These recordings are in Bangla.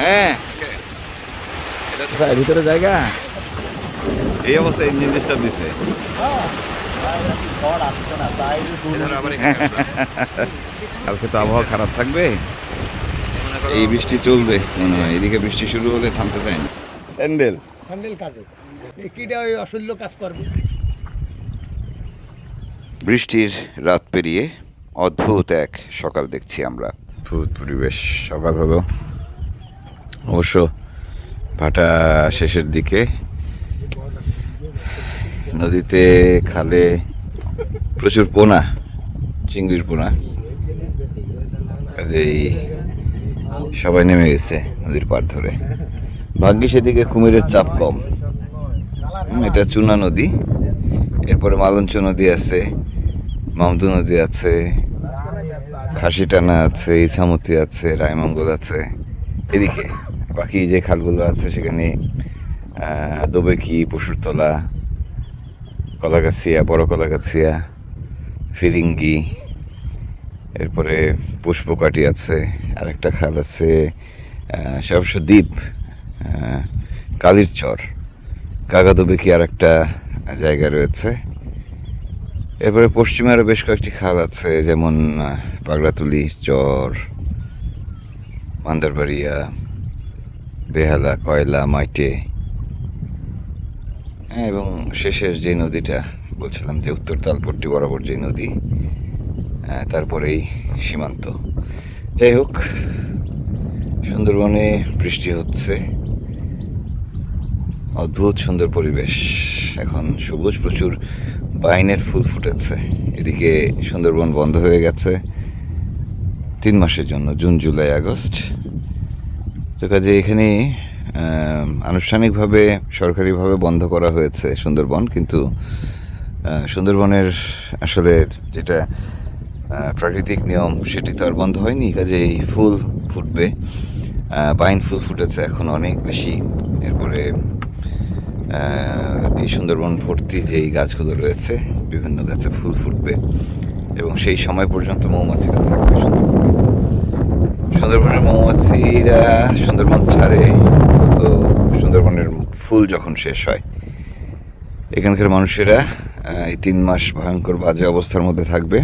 হ্যাঁ। কোথায় ভিতরে জায়গা? এই অবস্থায় ইঞ্জিন ডিস্টার্ব দিচ্ছে কালকে তো আবহাওয়া খারাপ থাকবে। এই বৃষ্টি চলবে মনে হয়। এদিকে বৃষ্টি শুরু হলে থামতে চায় না। স্যান্ডেল। হ্যান্ডেল কাজে। কিটা ওই অসহ্য কাজ করবে। বৃষ্টির রাত পেরিয়ে অদ্ভুত এক সকাল দেখছি আমরা। অদ্ভুত পরিবেশ সকাল হলো। অবশ্য ভাটা শেষের দিকে। নদীতে, খালে, প্রচুর পোনা, চিংড়ির পোনা। কাজেই সবাই নেমে গেছে নদীর পাড় ধরে। ভাগ্যিস সেদিকে কুমিরের চাপ কম। এটা চুনা নদী। এরপরে মালঞ্চ নদী আছে, মামদু নদী আছে, খাসিটানা আছে, ইছামতি আছে, রায়মঙ্গল আছে, এদিকে। বাকি যে খালগুলো আছে সেখানে দোবেকি পশুরতলা কলাগাছিয়া বড় কলাগাছিয়া ফিরিঙ্গি এরপরে পুষ্পকাটি আছে আরেকটা খাল আছে আহ, দ্বীপ কালির চর কাগাদোবেকি আর একটা জায়গা রয়েছে। এরপরে পশ্চিমে আরও বেশ কয়েকটি খাল আছে যেমন পাগড়াতুলি চর মান্দারবাড়িয়া বেহালা কয়লা, মাইটে। হ্যাঁ এবং শেষের যে নদীটা, বলছিলাম যে উত্তর তালপট্টি বরাবর যে নদী তারপরেই সীমান্ত। যাই হোক, সুন্দরবনে বৃষ্টি হচ্ছে। অদ্ভুত সুন্দর পরিবেশ। এখন সবুজ, প্রচুর বাইনের ফুল ফুটেছে। এদিকে সুন্দরবন বন্ধ হয়ে গেছে। তিন মাসের জন্য, জুন, জুলাই, আগস্ট। তো কাজে এখানে আনুষ্ঠানিকভাবে, সরকারিভাবে বন্ধ করা হয়েছে সুন্দরবন, কিন্তু সুন্দরবনের আসলে যেটা প্রাকৃতিক নিয়ম, সেটি তো আর বন্ধ হয়নি, কাজেই ফুল ফুটবে পাইন ফুল ফুটেছে এখন অনেক বেশি এরপরে এই সুন্দরবন ভর্তি যেই গাছগুলো রয়েছে, বিভিন্ন গাছে ফুল ফুটবে, এবং সেই সময় পর্যন্ত মৌমাছিরা থাকবে সুন্দরবনে। সুন্দরবনের মৌমাছিরা সুন্দরবন ছাড়ে, তো সুন্দরবনের ফুল যখন শেষ হয়, এখানকার মানুষেরা এই তিন মাস ভয়ঙ্কর বাজে অবস্থার মধ্যে থাকবে।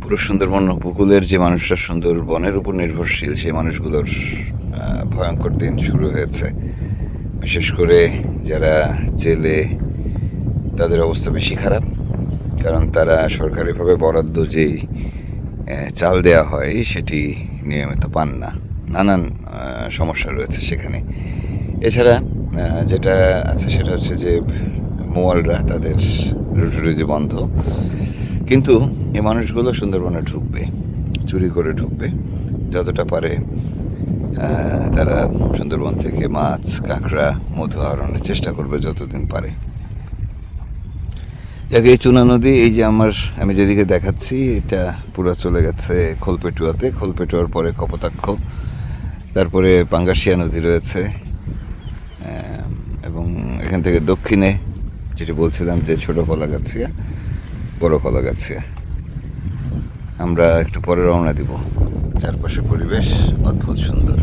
পুরো সুন্দরবন উপকূলের যে মানুষরা সুন্দরবনের উপর নির্ভরশীল, সেই মানুষগুলোর ভয়ঙ্কর দিন শুরু হয়েছে। বিশেষ করে যারা জেলে, তাদের অবস্থা বেশি খারাপ, কারণ তারা সরকারিভাবে বরাদ্দ যেই চাল দেওয়া হয়, সেটি নিয়মিত পান না। নানান সমস্যা রয়েছে সেখানে। এছাড়া যেটা আছে সেটা হচ্ছে যে, মোয়ালরা তাদের রুটি বন্ধ। কিন্তু এই মানুষগুলো সুন্দরবনে ঢুকবে, চুরি করে ঢুকবে। যতটা পারে তারা সুন্দরবন থেকে মাছ, কাঁকড়া, মধু আহরণের চেষ্টা করবে যতদিন পারে। যাক, এই চুনা নদী, এই যে আমার, আমি যেদিকে দেখাচ্ছি, এটা পুরো চলে গেছে খোলপেটুয়াতে। খোলপেটুয়ার পরে কপোতাক্ষ, তারপরে পাঙ্গাসিয়া নদী রয়েছে এবং এখান থেকে দক্ষিণে যেটি বলছিলাম যে ছোট কলাগাছিয়া, বড় কলাগাছিয়া। আমরা একটু পরে রওনা দিব। চারপাশে পরিবেশ অদ্ভুত সুন্দর।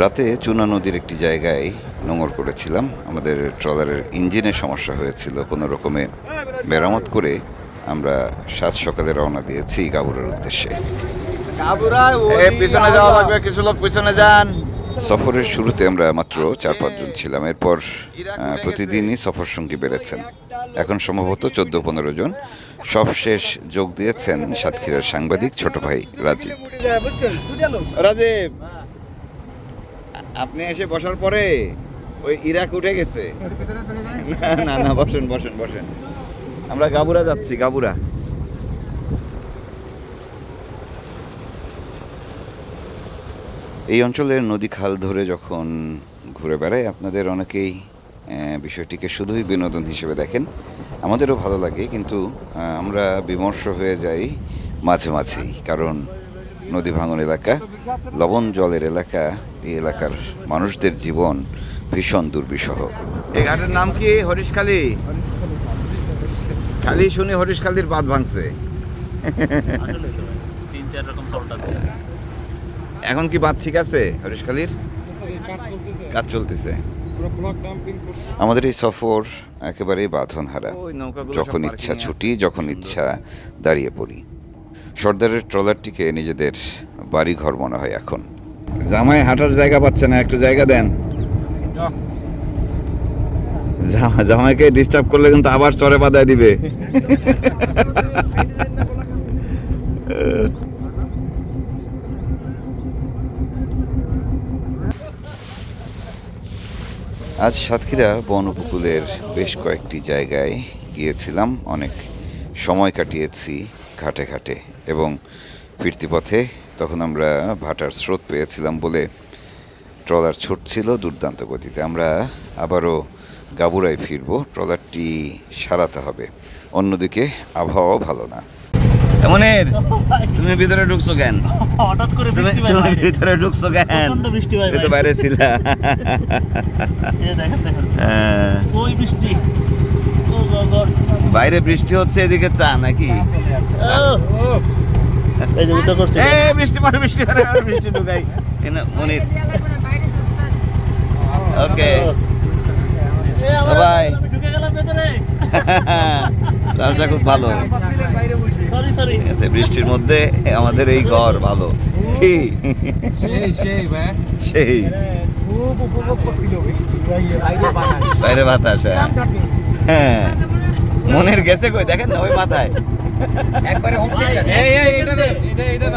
রাতে চুনা নদীর একটি জায়গায় নোঙর করেছিলাম। আমাদের ট্রলারের ইঞ্জিনের সমস্যা হয়েছিল কোনো রকমে মেরামত করে আমরা সাত সকালে রওনা দিয়েছি গাবুরের উদ্দেশ্যে। পিছনে যাওয়া লাগবে কিছু লোক পিছনে যান। সফরের শুরুতে আমরা মাত্র চার পাঁচজন ছিলাম। এরপর প্রতিদিনই সফর সঙ্গী বেড়েছেন। এখন সম্ভবত চোদ্দ পনেরো জন। সবশেষ যোগ দিয়েছেন সাতক্ষীরার সাংবাদিক ছোট ভাই রাজীব। রাজীব আপনি এসে বসার পরে ওই ইরাক উঠে গেছে। না না বসেন বসেন বসেন। আমরা গাবুরা যাচ্ছি, গাবুরা। এই অঞ্চলের নদী খাল ধরে যখন ঘুরে বেড়ায়, আপনাদের অনেকেই বিষয়টিকে শুধুই বিনোদন হিসেবে দেখেন। আমাদেরও ভালো লাগে, কিন্তু আমরা বিমর্ষ হয়ে যাই মাঝে মাঝেই, কারণ নদী ভাঙন এলাকা, লবণ জলের এলাকা, এই এলাকার মানুষদের জীবন ভীষণ দুর্বিষহ। এই ঘাটের নাম কি? হরিশখালী খালি? শুনি হরিশখালীর বাঁধ ভাঙছে। এখন কি বাদ ঠিক আছে হরিশখালীর কাজ চলতেছে। আমাদের এই সফর একেবারেই বাঁধনহারা। যখন ইচ্ছা ছুটি যখন ইচ্ছা দাঁড়িয়ে পড়ি। সর্দারের ট্রলারটিকে নিজেদের বাড়ি ঘর মনে হয় এখন। জামাই হাঁটার জায়গা পাচ্ছে না একটু জায়গা দেন। জামাইকে ডিস্টার্ব করলে কিন্তু আবার চরে বাদায় দিবে। আজ সাতক্ষীরা বন উপকূলের বেশ কয়েকটি জায়গায় গিয়েছিলাম। অনেক সময় কাটিয়েছি ঘাটে ঘাটে এবং ফিরতি পথে তখন আমরা ভাটার স্রোত পেয়েছিলাম বলে ট্রলার ছুটছিল দুর্দান্ত গতিতে। আমরা আবারও গাবুরায় ফিরব। ট্রলারটি সারাতে হবে। অন্যদিকে আবহাওয়াও ভালো না। এমনের তুমি ভিতরে ঢুকছো কেন? হঠাৎ করে তুমি বৃষ্টি তুমি ভিতরে ঢুকছো কেন? বৃষ্টি ভাই তো বাইরে। ছিলা। হ্যাঁ। ওই বৃষ্টি? বাইরে বৃষ্টি হচ্ছে এদিকে চা নাকি? ও এই যে করছে। এ বৃষ্টি পরে বৃষ্টি পরে আর বৃষ্টি ঢুকাই। এনে মনির ওকে লালচা খুব ভালো। ঠিক আছে বৃষ্টির মধ্যে আমাদের এই ঘর ভালো। কি? সেই বাইরে বাতাস। হ্যাঁ। হ্যাঁ। মনের গেছে কই? দেখেন না ওই মাথায়। একবারে হোম এই এটা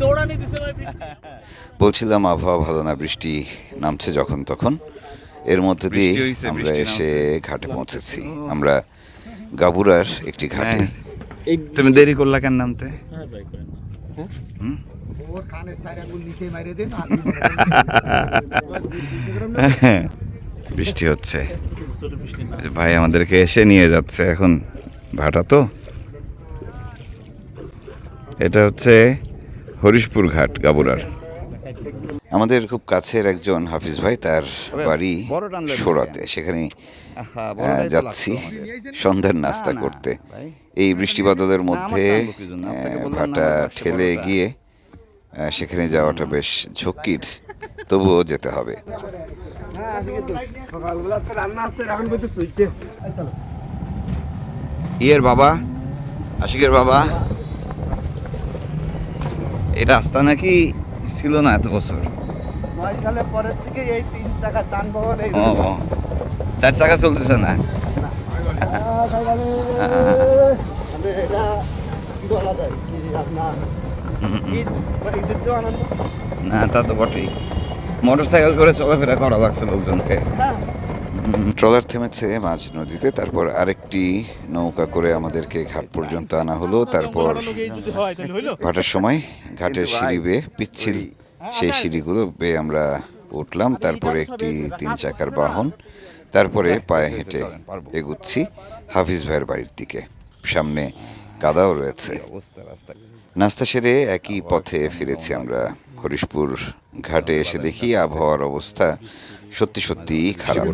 দৌড়ানি দিছে ভাই বৃষ্টি। বলছিলাম আবহাওয়া ভালো না বৃষ্টি নামছে যখন তখন। এর মধ্যে দিয়ে আমরা এসে ঘাটে পৌঁছেছি। আমরা গাবুরার একটি ঘাটে। তুমি দেরি করলা কেন নামতে? হ্যাঁ ভাই করেন না। হুম? ওর কানের সাইরা গুল নিচে মাইরে দেন আর বৃষ্টি হচ্ছে। ভাই আমাদেরকে এসে নিয়ে যাচ্ছে এখন ভাটা তো। এটা হচ্ছে হরিশপুর ঘাট গাবুরার। আমাদের খুব কাছের একজন হাফিজ ভাই তার বাড়ি সোরাতে সেখানে যাচ্ছি সন্ধ্যার নাস্তা করতে। এই বৃষ্টি বাদলের মধ্যে ভাটা ঠেলে গিয়ে সেখানে যাওয়াটা বেশ ঝক্কির তবুও যেতে হবে। ইয়ের বাবা আশিকের বাবা এই রাস্তা নাকি ছিল না এত বছর? নয় সালের পরের থেকে এই তিন চাকা যানবাহন এই ও ও। চার চাকা চলতেছে না? না তা তো বটেই। মোটর সাইকেল করে চলাফেরা করা লাগছে লোকজনকে। ট্রলার থেমেছে মাঝ নদীতে তারপর আরেকটি নৌকা করে আমাদেরকে ঘাট পর্যন্ত আনা হলো তারপর ভাটার সময় ঘাটের সিঁড়ি বেয়ে পিচ্ছিল সেই সিঁড়িগুলো বেয়ে আমরা উঠলাম তারপরে একটি তিন চাকার বাহন তারপরে পায়ে হেঁটে এগুচ্ছি হাফিজ ভাইয়ের বাড়ির দিকে। সামনে কাদাও রয়েছে। নাস্তা সেরে একই পথে ফিরেছি আমরা। হরিশপুর ঘাটে এসে দেখি আবহাওয়ার অবস্থা সত্যি সত্যি খারাপ।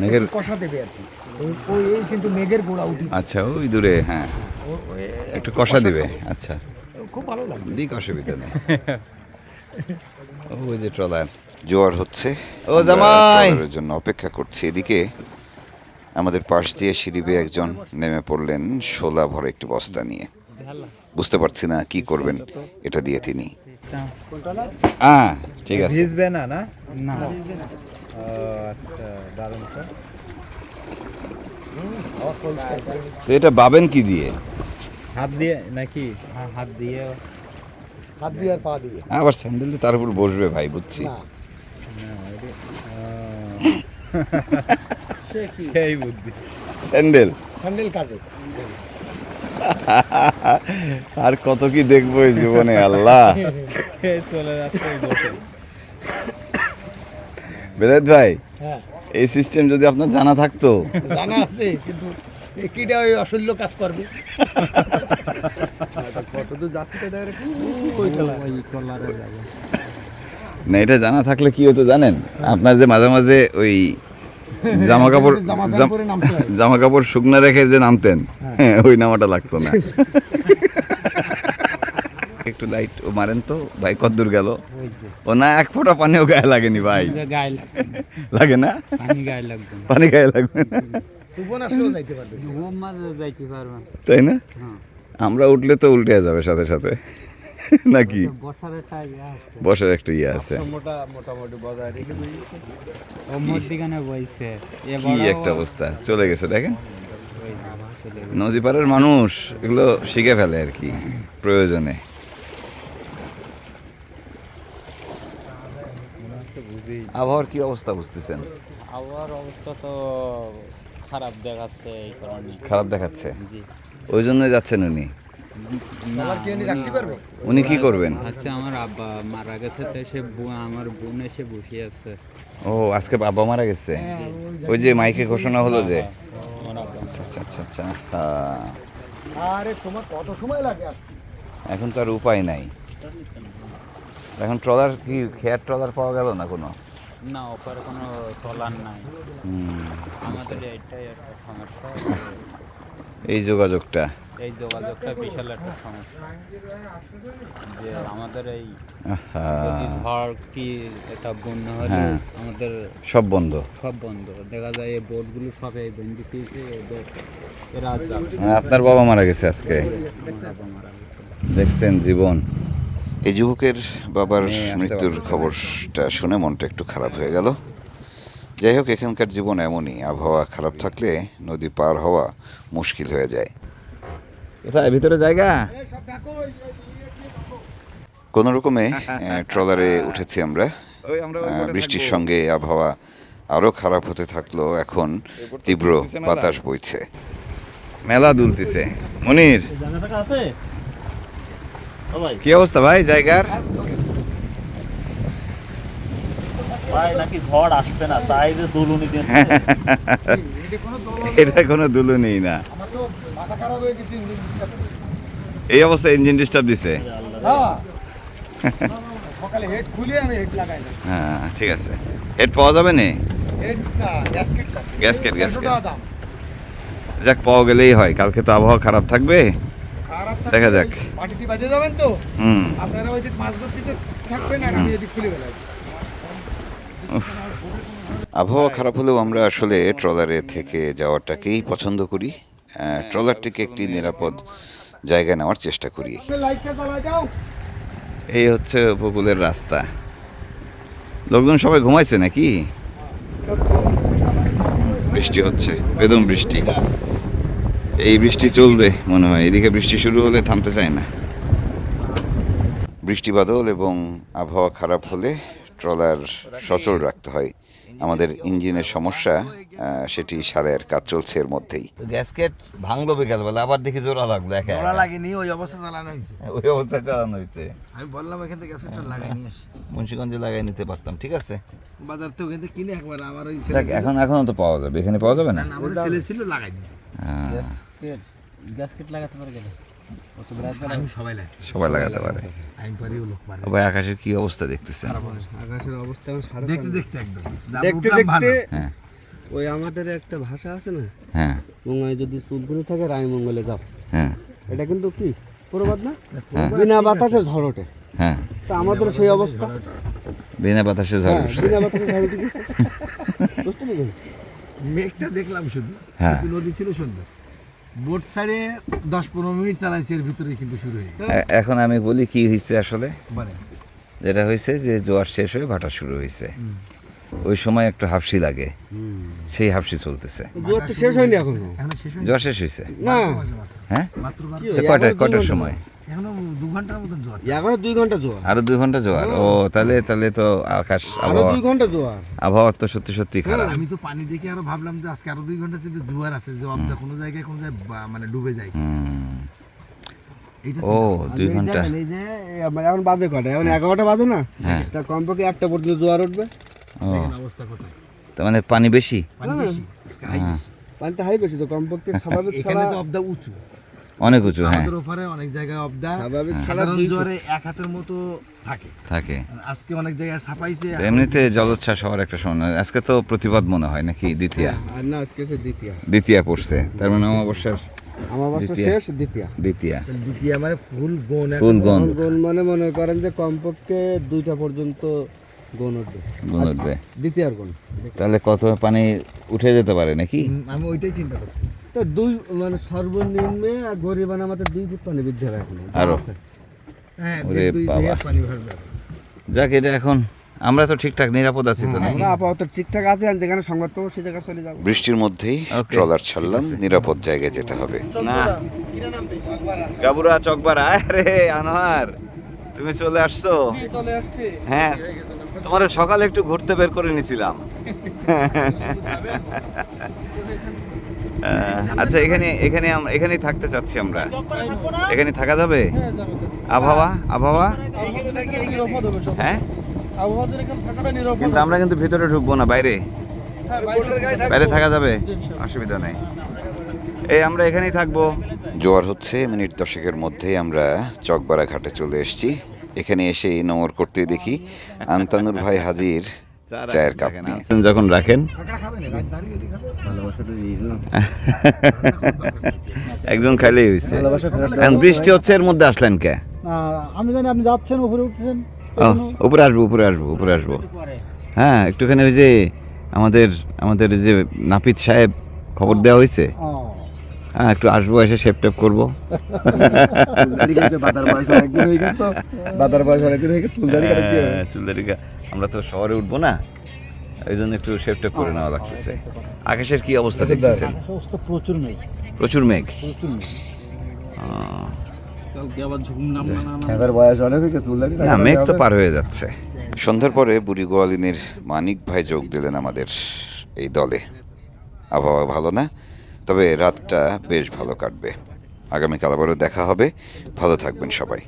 মেঘের উঠে কষা দেবে আর কি। কিন্তু মেঘের গোড়া উঠেছে। আচ্ছা ওই দূরে হ্যাঁ। একটু কষা দেবে আচ্ছা। খুব ভালো লাগে। দিক অসুবিধা নেই। ওই যে ট্রলার। জোয়ার হচ্ছে। ও জামাই! জন্য অপেক্ষা করছি। এদিকে আমাদের পাশ দিয়ে সিঁড়ি বেয়ে একজন নেমে পড়লেন শোলা ভরা একটি বস্তা নিয়ে। বুঝতে পারছি না কি করবেন এটা দিয়ে তিনি। হ্যাঁ ঠিক আছে। ভিজবে না না? না। আচ্ছা তো এটা বাবেন কি দিয়ে? হাত দিয়ে নাকি? হ্যাঁ হাত দিয়ে। হাত দিয়ে আর পা দিয়ে। আবার স্যান্ডেল দিয়ে তার উপর বসবে ভাই বুঝছি। সেই বুদ্ধি। স্যান্ডেল। স্যান্ডেল কাজে। আর কত কি দেখব এই জীবনে আল্লাহ। এই চলে যাচ্ছে বেদাত ভাই হ্যাঁ। এই সিস্টেম যদি আপনার জানা থাকতো। জানা আছে কিন্তু কিটা ওই অসহ্য কাজ করবে। কত দূর যাচ্ছে তো ওই কলারে যাবে না এটা জানা থাকলে কি হতো জানেন? আপনার যে মাঝে মাঝে ওই জামা কাপড় জামা হয়। কাপড় শুকনা রেখে যে নামতেন হ্যাঁ, ওই নামাটা লাগতো না। একটু লাইট ও মারেন তো ভাই কদ্দূর গেল। ও না এক ফোঁটা পানিও গায়ে লাগেনি ভাই। গায়ে লাগে না? পানি গায়ে লাগবে পানি গায়ে লাগবে না? তাই না? হ্যাঁ। আমরা উঠলে তো উল্টে যাবে সাথে সাথে। নাকি? বসার একটা ইয়ে আছে। একটা ইয়ে কি একটা অবস্থা। চলে গেছে দেখেন। ওই বাবা চলে গেছে। নদী পাড়ের মানুষ এগুলো শিখে ফেলে আর কি প্রয়োজনে। আবহাওয়ার কি অবস্থা বুঝতেছেন? আবহাওয়ার অবস্থা তো খারাপ দেখাচ্ছে এই কারণে। খারাপ দেখাচ্ছে? ওই জন্য যাচ্ছেন উনি? উনি কি করবেন? আচ্ছা আমার আব্বা মারা গেছে তো সে আমার বোন এসে বসে আছে। ও আজকে বাবা মারা গেছে? ওই যে মাইকে ঘোষণা হলো যে। আচ্ছা আচ্ছা আচ্ছা হ্যাঁ। আরে তোমার কত সময় লাগে এখন তো আর উপায় নাই। এখন ট্রলার কি খেয়ার ট্রলার পাওয়া গেল না কোনো? না ওপারে কোনো চলার নাই। আমাদের এইটাই একটা সমস্যা। এই যোগাযোগটা। এই যোগাযোগটা বিশাল একটা সমস্যা। যে আমাদের এই ঝড় কি এটা বন্যা হলে হ্যাঁ। আমাদের সব বন্ধ। সব বন্ধ। দেখা যায় এই বোটগুলো সব এই। হ্যাঁ, আপনার বাবা মারা গেছে আজকে। দেখছেন জীবন। এই যুবকের বাবার হ্যাঁ, মৃত্যুর খবরটা শুনে মনটা একটু খারাপ হয়ে গেল। যাই হোক এখানকার জীবন এমনই। আবহাওয়া খারাপ থাকলে নদী পার হওয়া মুশকিল হয়ে যায়। কোথায়? ভিতরে জায়গা? সব কোনো রকমে ট্রলারে উঠেছি আমরা। বৃষ্টির সঙ্গে আবহাওয়া আরও খারাপ হতে থাকল। এখন তীব্র বাতাস বইছে। মেলা দুলতেছে। মনির? কি অবস্থা ভাই জায়গার? ভাই নাকি ঝড় আসবে না তাই যে দুলুনি এটা কোনো দুলুনি না। আমার তো মাথা খারাপ হয়ে গেছে ইঞ্জিন ডিস্টার্ব এই অবস্থা ইঞ্জিন ডিস্টার্ব দিছে হ্যাঁ। সকালে হেড খুলে আমি হেড লাগাই হ্যাঁ ঠিক আছে। হেড পাওয়া যাবে না? হেড না গ্যাসকেট গ্যাসকেট, গ্যাসকেট। যাক পাওয়া গেলেই হয়। কালকে তো আবহাওয়া খারাপ থাকবে। দেখা যাক। মাটিতে বাজে যাবেন তো? হুম। আপনারা ওই দিক মাছ ধরতে থাকবেন আর আমি এদিক খুলে আবহাওয়া খারাপ হলেও আমরা আসলে ট্রলারে থেকে যাওয়াটাকেই পছন্দ করি। ট্রলারটিকে একটি নিরাপদ জায়গায় নেওয়ার চেষ্টা করি। এই হচ্ছে উপকূলের রাস্তা। লোকজন সবাই ঘুমাইছে নাকি? বৃষ্টি হচ্ছে বেদম বৃষ্টি। এই বৃষ্টি চলবে মনে হয়। এদিকে বৃষ্টি শুরু হলে থামতে চায় না। বৃষ্টি বাদল এবং আবহাওয়া খারাপ হলে ট্রলার সচল রাখতে হয়। আমাদের ইঞ্জিনের সমস্যা সেটি সারের কাজ চলছে এর মধ্যেই। গ্যাসকেট ভাঙলো বিকালবেলা আবার দেখি জোড়া লাগল একা ওরা লাগেনি ওই অবস্থা চালানো হয়েছে। ওই অবস্থায় চালানো হয়েছে। আমি বললাম এখান থেকে গ্যাসকেটটা লাগাই নিয়ে আসি। মুন্সিগঞ্জে লাগাই নিতে পারতাম ঠিক আছে? বাজার থেকে ওখান থেকে কিনে একবার আমার ওই দেখ এখন এখনও তো পাওয়া যাবে এখানে পাওয়া যাবে না? আমার ছেলে ছিল লাগাই দিতে। হ্যাঁ, গ্যাসকেট গ্যাসকেট লাগাতে পারে গেলে সবাই লাগাই। সবাই লাগাতে পারে। আমি পারি ও লোক পারে। ও ভাই আকাশের কি অবস্থা দেখতেছেন আকাশের অবস্থা দেখতে দেখতে একদম। দেখতে দেখতে হ্যাঁ। ওই আমাদের একটা ভাষা আছে না? হ্যাঁ। যদি চুলকুনি থাকে রায় মঙ্গলে যাও। হ্যাঁ। এটা কিন্তু কি? প্রবাদ না। বিনা বাতাসে ঝড় ওঠে। হ্যাঁ। তা আমাদের সেই অবস্থা। বিনা বাতাসে ঝড় হ্যাঁ উঠছে। বিনা বাতাসে ঝড় উঠে গেছে বুঝতে পেরেছেন? মেঘটা দেখলাম শুধু। হ্যাঁ। নদী ছিল সুন্দর। বোট ছাড়ে দশ পনেরো মিনিট চালাইছে এর ভিতরে কিন্তু শুরু হয়ে এখন আমি বলি কি হয়েছে আসলে? মানে যেটা হয়েছে যে জোয়ার শেষ হয়ে ভাটা শুরু হয়েছে ওই সময় একটু হাফসি লাগে। সেই হাফসি চলতেছে। জোয়ার তো শেষ হয়নি এখনও। এখনও শেষ হয়নি? জোয়ার শেষ হয়েছে না। হ্যাঁ? কয়টা কয়টার সময়? এখনও দু ঘণ্টার মতন জোয়ার। এখনও দুই ঘণ্টা জোয়ার। আরও দুই ঘণ্টা জোয়ার? ও তাহলে তাহলে তো আকাশ আবহাওয়া দুই ঘণ্টা জোয়ার। আবহাওয়া তো সত্যি সত্যি খারাপ। আমি তো পানি দেখে আরও ভাবলাম যে আজকে আরও দুই ঘণ্টা যদি জোয়ার আছে কোনো জায়গায় কোনো জায়গায় মানে ডুবে যায়। হুম। ও দুই ঘণ্টা। দেখেন, এই যে এই আমার এখন বাজে কটা এখন এগারোটা বাজে না? হ্যাঁ। তা কমপক্ষে একটা পর্যন্ত জোয়ার উঠবে। অবস্থা কোথায়। তার মানে পানি বেশি? পানি বেশি। আজকে হাই হ্যাঁ। পানিটা হাই বেশি তো কমপক্ষে স্বাভাবিক এখানে তো অবদা উঁচু। অনেক উঁচু হ্যাঁ। আমাদের ওপারে অনেক জায়গায় অবদা। স্বাভাবিক সাধারণ জোয়ারে এক হাতের মতো থাকে। থাকে। আজকে অনেক জায়গায় ছাপাইছে। এমনিতে জলোচ্ছ্বাস হওয়ার একটা সময় আজকে তো প্রতিবাদ মনে হয় নাকি দ্বিতীয়া? আর না আজকে সে দ্বিতীয়। দ্বিতীয়া পড়ছে। তার মানে অমাবস্যার অমাবস্যা। শেষ দ্বিতীয়। দ্বিতীয়া। দ্বিতীয় মানে ফুল গোন ফুল গন মানে মনে করেন যে কমপক্ষে দুইটা পর্যন্ত গণ উঠবে গুণ উঠবে দ্বিতীয় গুণ তাহলে কত পানি উঠে যেতে পারে নাকি? আমি ওইটাই চিন্তা করছি তো দুই মানে সর্বনিম্নে আর গরিবান আমাদের দুই ফুট পানি বৃদ্ধি হবে এখন। আরও? হ্যাঁ ওরে বাবা। পানি ভরবে যাক এটা এখন আমরা তো ঠিকঠাক নিরাপদ আছি তো নাকি? আমরা আপাতত ঠিকঠাক আছে আর যেখানে সংবাদ পাবো সে জায়গায় চলে যাব। বৃষ্টির মধ্যেই. ট্রলার ছাড়লাম নিরাপদ জায়গায় যেতে হবে। না। গাবুরা চকবারা আরে আনোয়ার তুমি চলে আসছো? চলে আসছে। হ্যাঁ। তোমার সকালে একটু ঘুরতে বের করে নিছিলাম। আচ্ছা এখানে এখানে আমরা এখানেই থাকতে চাচ্ছি আমরা। এখানে থাকা যাবে? আবহাওয়া? আবহাওয়া? হ্যাঁ? কিন্তু আমরা কিন্তু ভিতরে ঢুকবো না, বাইরে। বাইরে থাকা যাবে? অসুবিধা নেই। এই, আমরা এখানেই থাকব। জোয়ার হচ্ছে, মিনিট দশেকের মধ্যেই আমরা চকবাড়া ঘাটে চলে এসেছি। এখানে এসে এই নোংর করতে দেখি আন্তানুর ভাই হাজির চায়ের কাপ নিয়ে। যখন রাখেন। একজন খাইলেই হয়েছে এখন বৃষ্টি হচ্ছে এর মধ্যে আসলেন কে? আমি জানি আপনি যাচ্ছেন উপরে উঠতেছেন ও, উপরে আসব উপরে আসব উপরে আসব। হ্যাঁ একটুখানি ওই যে আমাদের আমাদের ওই যে নাপিত সাহেব খবর দেওয়া হয়েছে হ্যাঁ একটু আসব এসে শেপ টেপ করব। অনেকদিন হয়ে আমরা তো শহরে উঠবো না এই জন্য একটু শেপ টেপ করে নেওয়া লাগতেছে। আকাশের কি অবস্থা দেখতেছেন? প্রচুর মেঘ। প্রচুর মেঘ। প্রচুর মেঘ। আহ, কালকে আবার ঝুম নাম না না। এবার বয়স অনেক হয়ে গেছে চুলদারি না মেঘ তো পার হয়ে যাচ্ছে। সন্ধ্যার পরে বুড়ি গোয়ালিনীর মানিক ভাই যোগ দিলেন আমাদের এই দলে। আবহাওয়া ভালো না? তবে রাতটা বেশ ভালো কাটবে। আগামীকাল আবারও দেখা হবে। ভালো থাকবেন সবাই।